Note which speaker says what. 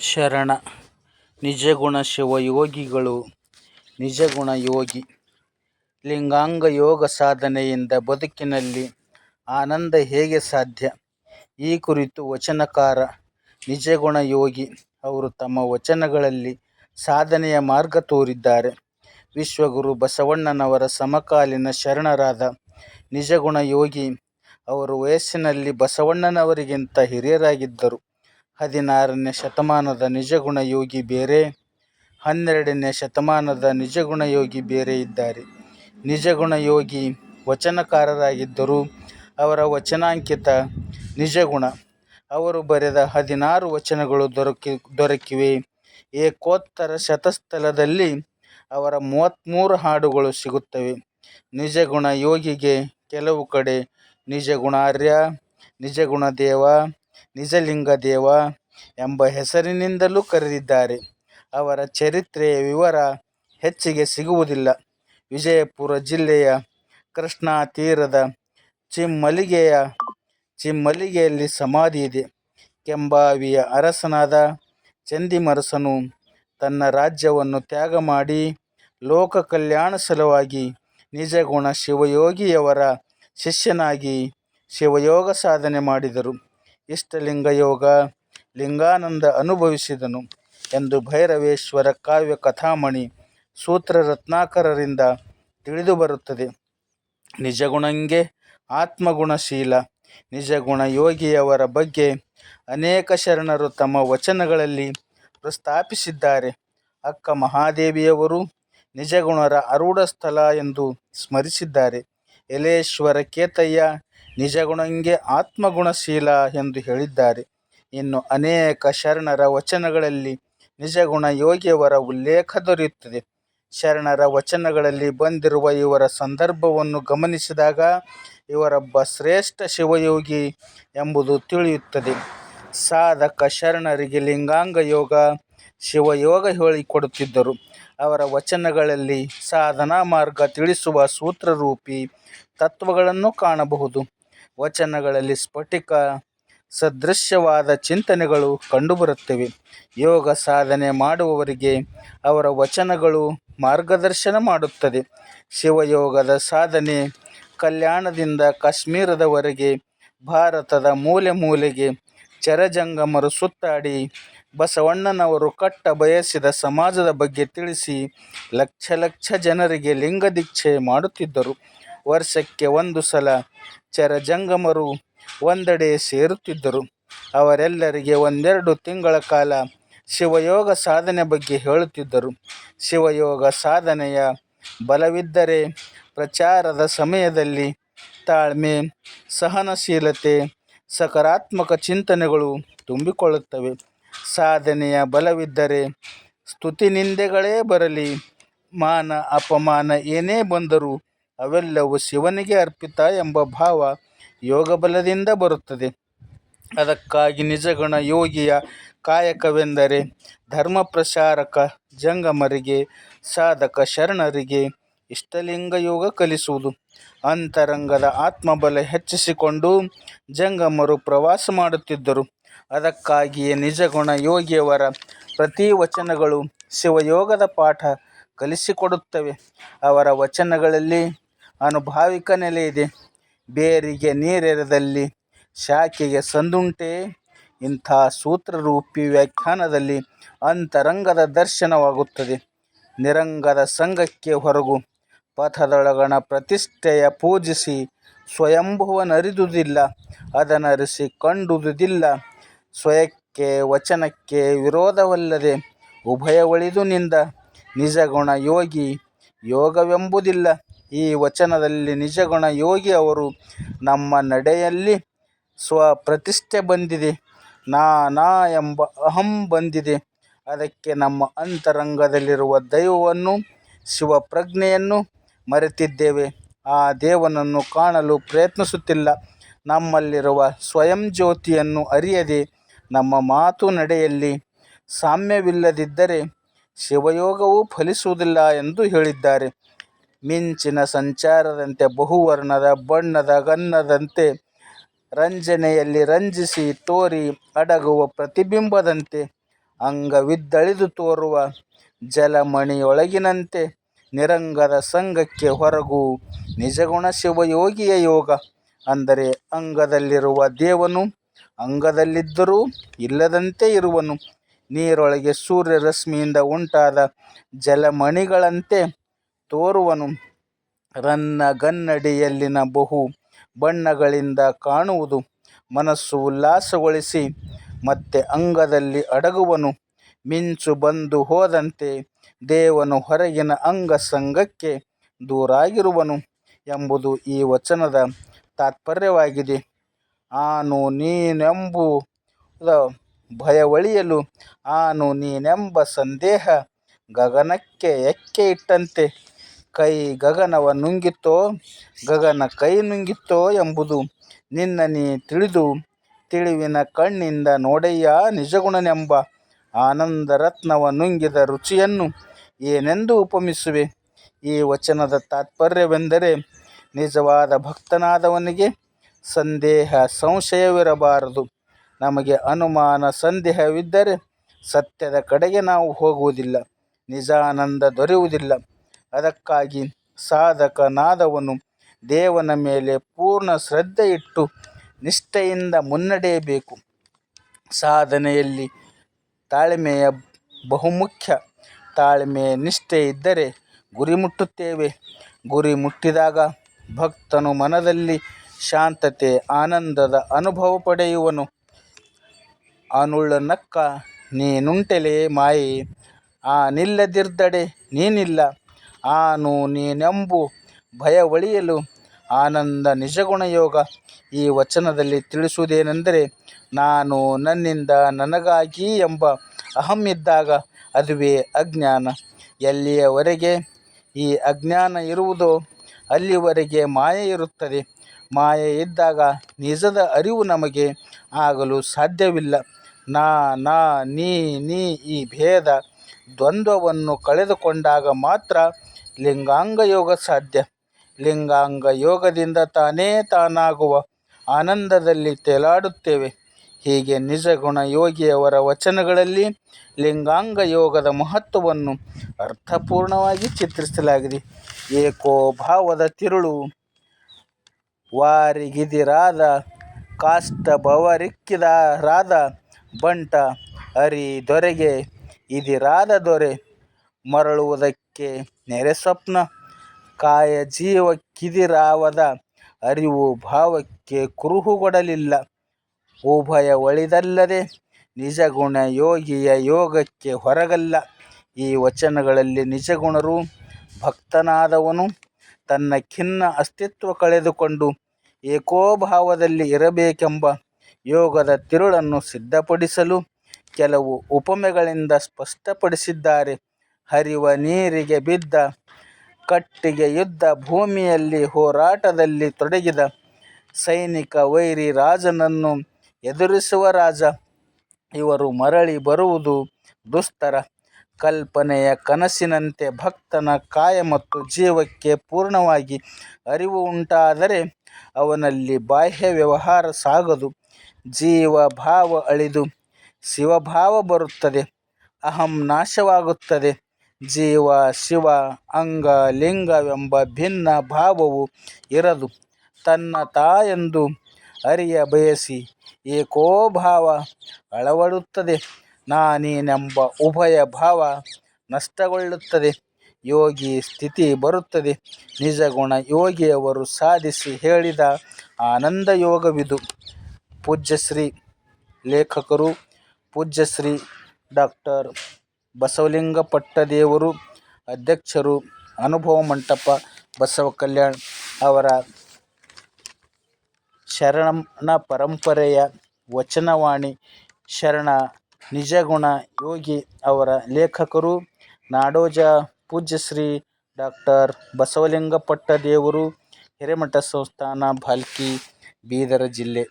Speaker 1: ಶರಣ. ನಿಜಗುಣ ಶಿವಯೋಗಿಗಳು. ನಿಜಗುಣ ಯೋಗಿ. ಲಿಂಗಾಂಗ ಯೋಗ ಸಾಧನೆಯಿಂದ ಬದುಕಿನಲ್ಲಿ ಆನಂದ ಹೇಗೆ ಸಾಧ್ಯ? ಈ ಕುರಿತು ವಚನಕಾರ ನಿಜಗುಣ ಯೋಗಿ ಅವರು ತಮ್ಮ ವಚನಗಳಲ್ಲಿ ಸಾಧನೆಯ ಮಾರ್ಗ ತೋರಿದ್ದಾರೆ. ವಿಶ್ವಗುರು ಬಸವಣ್ಣನವರ ಸಮಕಾಲೀನ ಶರಣರಾದ ನಿಜಗುಣ ಯೋಗಿ ಅವರು ವಯಸ್ಸಿನಲ್ಲಿ ಬಸವಣ್ಣನವರಿಗಿಂತ ಹಿರಿಯರಾಗಿದ್ದರು. ಹದಿನಾರನೇ ಶತಮಾನದ ನಿಜಗುಣ ಯೋಗಿ ಬೇರೆ, ಹನ್ನೆರಡನೇ ಶತಮಾನದ ನಿಜಗುಣ ಯೋಗಿ ಬೇರೆ ಇದ್ದಾರೆ. ನಿಜಗುಣ ಯೋಗಿ ವಚನಕಾರರಾಗಿದ್ದರು ಅವರ ವಚನಾಂಕಿತ ನಿಜಗುಣ, ಅವರು ಬರೆದ ಹದಿನಾರು ವಚನಗಳು ದೊರಕಿ, ದೊರಕಿವೆ. ಏಕೋತ್ತರ ಶತಸ್ಥಲದಲ್ಲಿ ಅವರ ಮೂವತ್ತ್ಮೂರು ಹಾಡುಗಳು ಸಿಗುತ್ತವೆ. ನಿಜಗುಣ ಯೋಗಿಗೆ ಕೆಲವು ಕಡೆ ನಿಜಗುಣಾರ್ಯ ನಿಜಗುಣದೇವ ನಿಜಲಿಂಗದೇವ ಎಂಬ ಹೆಸರಿನಿಂದಲೂ ಕರೆದಿದ್ದಾರೆ. ಅವರ ಚರಿತ್ರೆಯ ವಿವರ ಹೆಚ್ಚಿಗೆ ಸಿಗುವುದಿಲ್ಲ. ವಿಜಯಪುರ ಜಿಲ್ಲೆಯ ಕೃಷ್ಣಾ ತೀರದ ಚಿಮ್ಮಲಿಗೆಯ ಚಿಮ್ಮಲಿಗೆಯಲ್ಲಿ ಸಮಾಧಿ ಇದೆ. ಕೆಂಬಾವಿಯ ಅರಸನಾದ ಚಂದಿಮರಸನು ತನ್ನ ರಾಜ್ಯವನ್ನು ತ್ಯಾಗ ಮಾಡಿ ಲೋಕ ಕಲ್ಯಾಣ ಸಲುವಾಗಿ ನಿಜಗುಣ ಶಿವಯೋಗಿಯವರ ಶಿಷ್ಯನಾಗಿ ಶಿವಯೋಗ ಸಾಧನೆ ಮಾಡಿದರು. ಇಷ್ಟಲಿಂಗ ಯೋಗ ಲಿಂಗಾನಂದ ಅನುಭವಿಸಿದನು ಎಂದು ಭೈರವೇಶ್ವರ ಕಾವ್ಯ ಕಥಾಮಣಿ ಸೂತ್ರ ರತ್ನಾಕರರಿಂದ ತಿಳಿದುಬರುತ್ತದೆ ನಿಜಗುಣಂಗೆ ಆತ್ಮಗುಣಶೀಲ ನಿಜಗುಣ ಯೋಗಿಯವರ ಬಗ್ಗೆ ಅನೇಕ ಶರಣರು ತಮ್ಮ ವಚನಗಳಲ್ಲಿ ಪ್ರಸ್ತಾಪಿಸಿದ್ದಾರೆ. ಅಕ್ಕ ಮಹಾದೇವಿಯವರು ನಿಜಗುಣರ ಅರೂಢ ಸ್ಥಳ ಎಂದು ಸ್ಮರಿಸಿದ್ದಾರೆ. ಯಲೇಶ್ವರ ಕೇತಯ್ಯ ನಿಜಗುಣಂಗೆ ಆತ್ಮಗುಣಶೀಲ ಎಂದು ಹೇಳಿದ್ದಾರೆ. ಇನ್ನು ಅನೇಕ ಶರಣರ ವಚನಗಳಲ್ಲಿ ನಿಜಗುಣ ಯೋಗಿಯವರ ಉಲ್ಲೇಖ ದೊರೆಯುತ್ತದೆ. ಶರಣರ ವಚನಗಳಲ್ಲಿ ಬಂದಿರುವ ಇವರ ಸಂದರ್ಭವನ್ನು ಗಮನಿಸಿದಾಗ ಇವರೊಬ್ಬ ಶ್ರೇಷ್ಠ ಶಿವಯೋಗಿ ಎಂಬುದು ತಿಳಿಯುತ್ತದೆ. ಸಾಧಕ ಶರಣರಿಗೆ ಲಿಂಗಾಂಗ ಯೋಗ, ಶಿವಯೋಗ ಹೇಳಿಕೊಡುತ್ತಿದ್ದರು. ಅವರ ವಚನಗಳಲ್ಲಿ ಸಾಧನಾ ಮಾರ್ಗ ತಿಳಿಸುವ ಸೂತ್ರರೂಪಿ ತತ್ವಗಳನ್ನು ಕಾಣಬಹುದು. ವಚನಗಳಲ್ಲಿ ಸ್ಫಟಿಕ ಸದೃಶ್ಯವಾದ ಚಿಂತನೆಗಳು ಕಂಡುಬರುತ್ತವೆ. ಯೋಗ ಸಾಧನೆ ಮಾಡುವವರಿಗೆ ಅವರ ವಚನಗಳು ಮಾರ್ಗದರ್ಶನ ಮಾಡುತ್ತದೆ. ಶಿವಯೋಗದ ಸಾಧನೆ ಕಲ್ಯಾಣದಿಂದ ಕಾಶ್ಮೀರದವರೆಗೆ ಭಾರತದ ಮೂಲೆ ಮೂಲೆಗೆ ಚರಜಂಗಮರು ಸುತ್ತಾಡಿ ಬಸವಣ್ಣನವರು ಕಟ್ಟ ಬಯಸಿದ ಸಮಾಜದ ಬಗ್ಗೆ ತಿಳಿಸಿ ಲಕ್ಷ ಲಕ್ಷ ಜನರಿಗೆ ಲಿಂಗದೀಕ್ಷೆ ಮಾಡುತ್ತಿದ್ದರು. ವರ್ಷಕ್ಕೆ ಒಂದು ಸಲ ಚರಜಂಗಮರು ಒಂದೆಡೆ ಸೇರುತ್ತಿದ್ದರು. ಅವರೆಲ್ಲರಿಗೆ ಒಂದೆರಡು ತಿಂಗಳ ಕಾಲ ಶಿವಯೋಗ ಸಾಧನೆ ಬಗ್ಗೆ ಹೇಳುತ್ತಿದ್ದರು. ಶಿವಯೋಗ ಸಾಧನೆಯ ಬಲವಿದ್ದರೆ ಪ್ರಚಾರದ ಸಮಯದಲ್ಲಿ ತಾಳ್ಮೆ, ಸಹನಶೀಲತೆ, ಸಕಾರಾತ್ಮಕ ಚಿಂತನೆಗಳು ತುಂಬಿಕೊಳ್ಳುತ್ತವೆ. ಸಾಧನೆಯ ಬಲವಿದ್ದರೆ ಸ್ತುತಿನಿಂದೆಗಳೇ ಬರಲಿ. ಮಾನ, ಅಪಮಾನ ಏನೇ ಬಂದರೂ ಅವೆಲ್ಲವೂ ಶಿವನಿಗೆ ಅರ್ಪಿತ ಎಂಬ ಭಾವ ಯೋಗಬಲದಿಂದ ಬರುತ್ತದೆ. ಅದಕ್ಕಾಗಿ ನಿಜಗುಣ ಯೋಗಿಯ ಕಾಯಕವೆಂದರೆ ಧರ್ಮ ಪ್ರಸಾರಕ ಜಂಗಮರಿಗೆ, ಸಾಧಕ ಶರಣರಿಗೆ ಇಷ್ಟಲಿಂಗ ಯೋಗ ಕಲಿಸುವುದು. ಅಂತರಂಗದ ಆತ್ಮಬಲ ಹೆಚ್ಚಿಸಿಕೊಂಡು ಜಂಗಮರು ಪ್ರವಾಸ ಮಾಡುತ್ತಿದ್ದರು. ಅದಕ್ಕಾಗಿಯೇ ನಿಜಗುಣ ಯೋಗಿಯವರ ಪ್ರತಿ ವಚನಗಳು ಶಿವಯೋಗದ ಪಾಠ ಕಲಿಸಿಕೊಡುತ್ತವೆ. ಅವರ ವಚನಗಳಲ್ಲಿ ಅನುಭಾವಿಕ ನೆಲೆಯಿದೆ ಬೇರಿಗೆ ನೀರೆರೆದಲ್ಲಿ ಶಾಖೆಗೆ ಸಂದುಂಟೆ. ಇಂಥ ಸೂತ್ರರೂಪಿ ವ್ಯಾಖ್ಯಾನದಲ್ಲಿ ಅಂತರಂಗದ ದರ್ಶನವಾಗುತ್ತದೆ. ನಿರಂಗದ ಸಂಘಕ್ಕೆ ಹೊರಗು ಪಥದೊಳಗಣ ಪ್ರತಿಷ್ಠೆಯ ಪೂಜಿಸಿ ಸ್ವಯಂಭುವನರಿದುದಿಲ್ಲ, ಅದನರಿಸಿ ಕಂಡುದುದಿಲ್ಲ. ಸ್ವಯಕ್ಕೆ ವಚನಕ್ಕೆ ವಿರೋಧವಲ್ಲದೆ ಉಭಯ ಒಳಿದು ನಿಂದ ನಿಜಗುಣ ಯೋಗಿ ಯೋಗವೆಂಬುದಿಲ್ಲ. ಈ ವಚನದಲ್ಲಿ ನಿಜಗುಣ ಯೋಗಿ ಅವರು ನಮ್ಮ ನಡೆಯಲ್ಲಿ ಸ್ವಪ್ರತಿಷ್ಠೆ ಬಂದಿದೆ, ನಾನಾ ಎಂಬ ಅಹಂ ಬಂದಿದೆ. ಅದಕ್ಕೆ ನಮ್ಮ ಅಂತರಂಗದಲ್ಲಿರುವ ದೈವವನ್ನು, ಶಿವಪ್ರಜ್ಞೆಯನ್ನು ಮರೆತಿದ್ದೇವೆ. ಆ ದೇವನನ್ನು ಕಾಣಲು ಪ್ರಯತ್ನಿಸುತ್ತಿಲ್ಲ. ನಮ್ಮಲ್ಲಿರುವ ಸ್ವಯಂ ಜ್ಯೋತಿಯನ್ನು ಅರಿಯದೆ ನಮ್ಮ ಮಾತು ನಡೆಯಲ್ಲಿ ಸಾಮ್ಯವಿಲ್ಲದಿದ್ದರೆ ಶಿವಯೋಗವೂ ಫಲಿಸುವುದಿಲ್ಲ ಎಂದು ಹೇಳಿದ್ದಾರೆ. ಮಿಂಚಿನ ಸಂಚಾರದಂತೆ, ಬಹುವರ್ಣದ, ಬಣ್ಣದ, ಗನ್ನದಂತೆ, ರಂಜನೆಯಲ್ಲಿ ರಂಜಿಸಿ ತೋರಿ ಅಡಗುವ ಪ್ರತಿಬಿಂಬದಂತೆ, ಅಂಗವಿದ್ದಳಿದು ತೋರುವ ಜಲಮಣಿಯೊಳಗಿನಂತೆ, ನಿರಂಗದ ಸಂಘಕ್ಕೆ ಹೊರಗು ನಿಜಗುಣ ಶಿವಯೋಗಿಯ ಯೋಗ. ಅಂದರೆ ಅಂಗದಲ್ಲಿರುವ ದೇವನು ಅಂಗದಲ್ಲಿದ್ದರೂ ಇಲ್ಲದಂತೆ ಇರುವನು. ನೀರೊಳಗೆ ಸೂರ್ಯರಶ್ಮಿಯಿಂದ ಉಂಟಾದ ಜಲಮಣಿಗಳಂತೆ ತೋರುವನು. ರನ್ನ ಗನ್ನಡಿಯಲ್ಲಿನ ಬಹು ಬಣ್ಣಗಳಿಂದ ಕಾಣುವುದು. ಮನಸ್ಸು ಉಲ್ಲಾಸಗೊಳಿಸಿ ಮತ್ತೆ ಅಂಗದಲ್ಲಿ ಅಡಗುವನು. ಮಿಂಚು ಬಂದು ಹೋದಂತೆ ದೇವನು ಹೊರಗಿನ ಅಂಗ ಸಂಘಕ್ಕೆ ದೂರಾಗಿರುವನು ಎಂಬುದು ಈ ವಚನದ ತಾತ್ಪರ್ಯವಾಗಿದೆ. ಆನು ನೀನೆಂಬುದ ಭಯವಳಿಯಲು ಆನು ನೀನೆಂಬ ಸಂದೇಹ ಗಗನಕ್ಕೆ ಎಕ್ಕೆ ಇಟ್ಟಂತೆ ಕೈ ಗಗನವ ನುಂಗಿತೋ? ಗಗನ ಕೈ ನುಂಗಿತೋ ಎಂಬುದು ನಿನ್ನ ನೀ ತಿಳಿದು ತಿಳಿವಿನ ಕಣ್ಣಿಂದ ನೋಡಯ್ಯ ನಿಜಗುಣನೆಂಬ ಆನಂದರತ್ನವ ನುಂಗಿದ ರುಚಿಯನ್ನು ಏನೆಂದು ಉಪಮಿಸುವೆ? ಈ ವಚನದ ತಾತ್ಪರ್ಯವೆಂದರೆ ನಿಜವಾದ ಭಕ್ತನಾದವನಿಗೆ ಸಂದೇಹ ಸಂಶಯವಿರಬಾರದು. ನಮಗೆ ಅನುಮಾನ ಸಂದೇಹವಿದ್ದರೆ ಸತ್ಯದ ಕಡೆಗೆ ನಾವು ಹೋಗುವುದಿಲ್ಲ. ನಿಜಾನಂದ ದೊರೆಯುವುದಿಲ್ಲ. ಅದಕ್ಕಾಗಿ ಸಾಧಕನಾದವನು ದೇವನ ಮೇಲೆ ಪೂರ್ಣ ಶ್ರದ್ಧೆಯಿಟ್ಟು ನಿಷ್ಠೆಯಿಂದ ಮುನ್ನಡೆಯಬೇಕು. ಸಾಧನೆಯಲ್ಲಿ ತಾಳ್ಮೆಯ ಬಹುಮುಖ್ಯ. ತಾಳ್ಮೆ, ನಿಷ್ಠೆ ಇದ್ದರೆ ಗುರಿ ಮುಟ್ಟುತ್ತೇವೆ. ಗುರಿ ಮುಟ್ಟಿದಾಗ ಭಕ್ತನು ಮನದಲ್ಲಿ ಶಾಂತತೆ, ಆನಂದದ ಅನುಭವ ಪಡೆಯುವನು. ಆನುಳ್ಳನಕ್ಕ ನೀನುಂಟೆಲೆ ಮಾಯೆ. ನಿಲ್ಲದಿರ್ದಡೆ ನೀನಿಲ್ಲ. ಆನು ನೀನೆಂಬು ಭಯವಳಿಯಲು ಆನಂದ ನಿಜಗುಣ ಯೋಗ ಈ ವಚನದಲ್ಲಿ ತಿಳಿಸುವುದೇನೆಂದರೆ, ನಾನು ನನ್ನಿಂದ ನನಗಾಗಿ ಎಂಬ ಅಹಂ ಇದ್ದಾಗ ಅದುವೇ ಅಜ್ಞಾನ. ಎಲ್ಲಿಯವರೆಗೆ ಈ ಅಜ್ಞಾನ ಇರುವುದೋ ಅಲ್ಲಿಯವರೆಗೆ ಮಾಯೆ ಇರುತ್ತದೆ. ಮಾಯೆ ಇದ್ದಾಗ ನಿಜದ ಅರಿವು ನಮಗೆ ಆಗಲು ಸಾಧ್ಯವಿಲ್ಲ. ನಾ ನಾ, ನೀ ನೀ ಈ ಭೇದ ದ್ವಂದ್ವವನ್ನು ಕಳೆದುಕೊಂಡಾಗ ಮಾತ್ರ ಲಿಂಗಾಂಗ ಯೋಗ ಸಾಧ್ಯ ಲಿಂಗಾಂಗ ಯೋಗದಿಂದ ತಾನೇ ತಾನಾಗುವ ಆನಂದದಲ್ಲಿ ತೇಲಾಡುತ್ತೇವೆ. ಹೀಗೆ ನಿಜಗುಣ ಯೋಗಿಯವರ ವಚನಗಳಲ್ಲಿ ಲಿಂಗಾಂಗ ಯೋಗದ ಮಹತ್ವವನ್ನು ಅರ್ಥಪೂರ್ಣವಾಗಿ ಚಿತ್ರಿಸಲಾಗಿದೆ. ಏಕೋ ಭಾವದ ತಿರುಳು. ವಾರಿಗಿದಿರಾದ, ಕಾಷ್ಟಭವರಿಕ್ಕಿದರಾದ ಬಂಟ ಅರಿ ದೊರೆಗೆ, ಇದಿರಾದ ದೊರೆ ಮರಳುವುದಕ್ಕೆ ನೆರೆಸ್ವಪ್ನ ಕಾಯಜೀವಕ್ಕಿದಿರಾವದ ಅರಿವು ಭಾವಕ್ಕೆ ಕುರುಹುಗೊಡಲಿಲ್ಲ. ಉಭಯ ಒಳಿದಲ್ಲದೆ ನಿಜಗುಣ ಯೋಗಿಯ ಯೋಗಕ್ಕೆ ಹೊರಗಲ್ಲ. ಈ ವಚನಗಳಲ್ಲಿ ನಿಜಗುಣರು ಭಕ್ತನಾದವನು ತನ್ನ ಖಿನ್ನ ಅಸ್ತಿತ್ವ ಕಳೆದುಕೊಂಡು ಏಕೋಭಾವದಲ್ಲಿ ಇರಬೇಕೆಂಬ ಯೋಗದ ತಿರುಳನ್ನು ಸಿದ್ಧಪಡಿಸಲು ಕೆಲವು ಉಪಮೆಗಳಿಂದ ಸ್ಪಷ್ಟಪಡಿಸಿದ್ದಾರೆ. ಹರಿವ ನೀರಿಗೆ ಬಿದ್ದ, ಕಟ್ಟಿಗೆ ಯುದ್ಧ ಭೂಮಿಯಲ್ಲಿ ಹೋರಾಟದಲ್ಲಿ ತೊಡಗಿದ ಸೈನಿಕ ವೈರಿ ರಾಜನನ್ನು ಎದುರಿಸುವ ರಾಜ. ಇವರು ಮರಳಿ ಬರುವುದು ದುಸ್ತರ ಕಲ್ಪನೆಯ ಕನಸಿನಂತೆ ಭಕ್ತನ ಕಾಯ ಮತ್ತು ಜೀವಕ್ಕೆ ಪೂರ್ಣವಾಗಿ ಅರಿವು ಉಂಟಾದರೆ ಅವನಲ್ಲಿ ಬಾಹ್ಯ ವ್ಯವಹಾರ ಸಾಗದು, ಜೀವ ಭಾವ ಅಳಿದು ಶಿವಭಾವ ಬರುತ್ತದೆ, ಅಹಂ ನಾಶವಾಗುತ್ತದೆ. ಜೀವ, ಶಿವ, ಅಂಗ ಲಿಂಗವೆಂಬ ಭಿನ್ನ ಭಾವವು ಇರದು. ತನ್ನ ತಾಯೆಂದು ಅರಿಯ ಬಯಸಿ ಏಕೋ ಭಾವ ಅಳವಡುತ್ತದೆ. ನಾನೇನೆಂಬ ಉಭಯ ಭಾವ ನಷ್ಟಗೊಳ್ಳುತ್ತದೆ. ಯೋಗಿ ಸ್ಥಿತಿ ಬರುತ್ತದೆ. ನಿಜಗುಣ ಯೋಗಿಯವರು ಸಾಧಿಸಿ ಹೇಳಿದ ಆನಂದ ಯೋಗವಿದು. ಪೂಜ್ಯಶ್ರೀ ಲೇಖಕರು, ಪೂಜ್ಯಶ್ರೀ ಡಾಕ್ಟರ್ ಬಸವಲಿಂಗಪಟ್ಟದೇವರು ಅಧ್ಯಕ್ಷರು ಅನುಭವ ಮಂಟಪ ಬಸವ ಕಲ್ಯಾಣ್ ಅವರ ಶರಣ ಪರಂಪರೆಯ ವಚನವಾಣಿ ಶರಣ ನಿಜಗುಣ ಯೋಗಿ ಅವರ ಲೇಖಕರು ನಾಡೋಜ ಪೂಜ್ಯಶ್ರೀ ಡಾಕ್ಟರ್ ಬಸವಲಿಂಗಪಟ್ಟದೇವರು ಹಿರೇಮಠ ಸಂಸ್ಥಾನ ಭಾಲ್ಕಿ ಬೀದರ ಜಿಲ್ಲೆ.